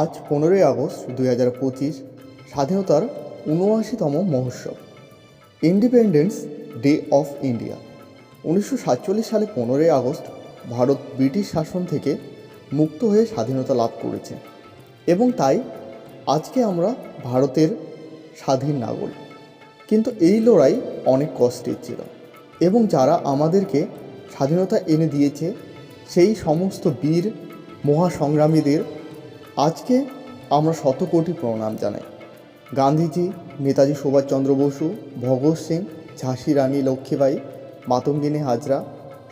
আজ পনেরোই আগস্ট দুই হাজার পঁচিশ স্বাধীনতার উনআশিতম মহোৎসব। ইন্ডিপেন্ডেন্স ডে অফ ইন্ডিয়া উনিশশো সাতচল্লিশ সালে পনেরোই আগস্ট ভারত ব্রিটিশ শাসন থেকে মুক্ত হয়ে স্বাধীনতা লাভ করেছে এবং তাই আজকে আমরা ভারতের স্বাধীন নাগরিক। কিন্তু এই লড়াই অনেক কষ্টের ছিল এবং যারা আমাদেরকে স্বাধীনতা এনে দিয়েছে সেই সমস্ত বীর মহাসংগ্রামীদের আজকে আমরা শত কোটি প্রণাম জানাই। গান্ধীজি, নেতাজি সুভাষচন্দ্র বসু, ভগৎ সিং, ঝাঁসি রানী লক্ষ্মীবাই মাতঙ্গিনী হাজরা,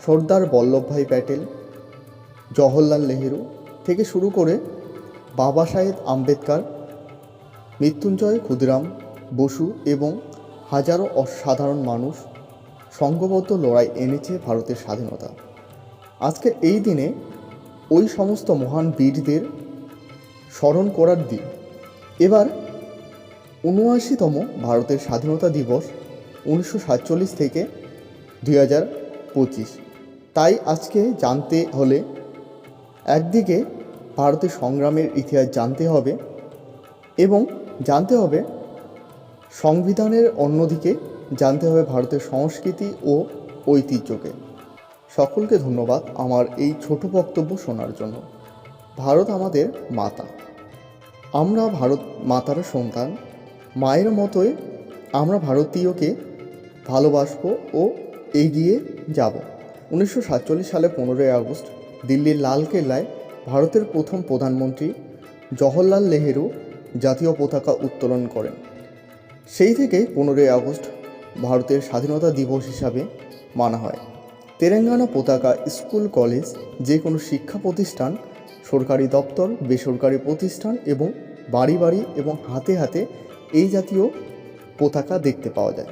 সর্দার বল্লভভাই প্যাটেল, জওহরলাল নেহেরু থেকে শুরু করে বাবা সাহেব আম্বেদকর, মৃত্যুঞ্জয় ক্ষুদিরাম বসু এবং হাজারো অসাধারণ মানুষ সংঘবদ্ধ লড়াই এনেছে ভারতের স্বাধীনতা। আজকের এই দিনে ওই সমস্ত মহান বীরদের স্মরণ করার দিন। এবার উনআশিতম ভারতের স্বাধীনতা দিবস উনিশশো সাতচল্লিশ থেকে দুই হাজার পঁচিশ। তাই আজকে জানতে হলে একদিকে ভারতের সংগ্রামের ইতিহাস জানতে হবে এবং জানতে হবে সংবিধানের অন্যদিকে জানতে হবে ভারতের সংস্কৃতি ও ঐতিহ্যকে। সকলকে ধন্যবাদ আমার এই ছোট বক্তব্য শোনার জন্য। ভারত আমাদের মাতা। আমরা ভারত মাতার সন্তান। মায়ের মতোই আমরা ভারতীয়কে ভালোবাসবো ও এগিয়ে যাব। উনিশশো সাতচল্লিশ সালে পনেরোই আগস্ট দিল্লির লালকেল্লায় ভারতের প্রথম প্রধানমন্ত্রী জওহরলাল নেহেরু জাতীয় পতাকা উত্তোলন করেন। সেই থেকে পনেরোই আগস্ট ভারতের স্বাধীনতা দিবস হিসাবে মানা হয়। তেলেঙ্গানা পতাকা স্কুল, কলেজ যে কোনো শিক্ষা প্রতিষ্ঠান সরকারি দপ্তর, বেসরকারি প্রতিষ্ঠান এবং বাড়ি বাড়ি এবং হাতে হাতে এই জাতীয় পতাকা দেখতে পাওয়া যায়।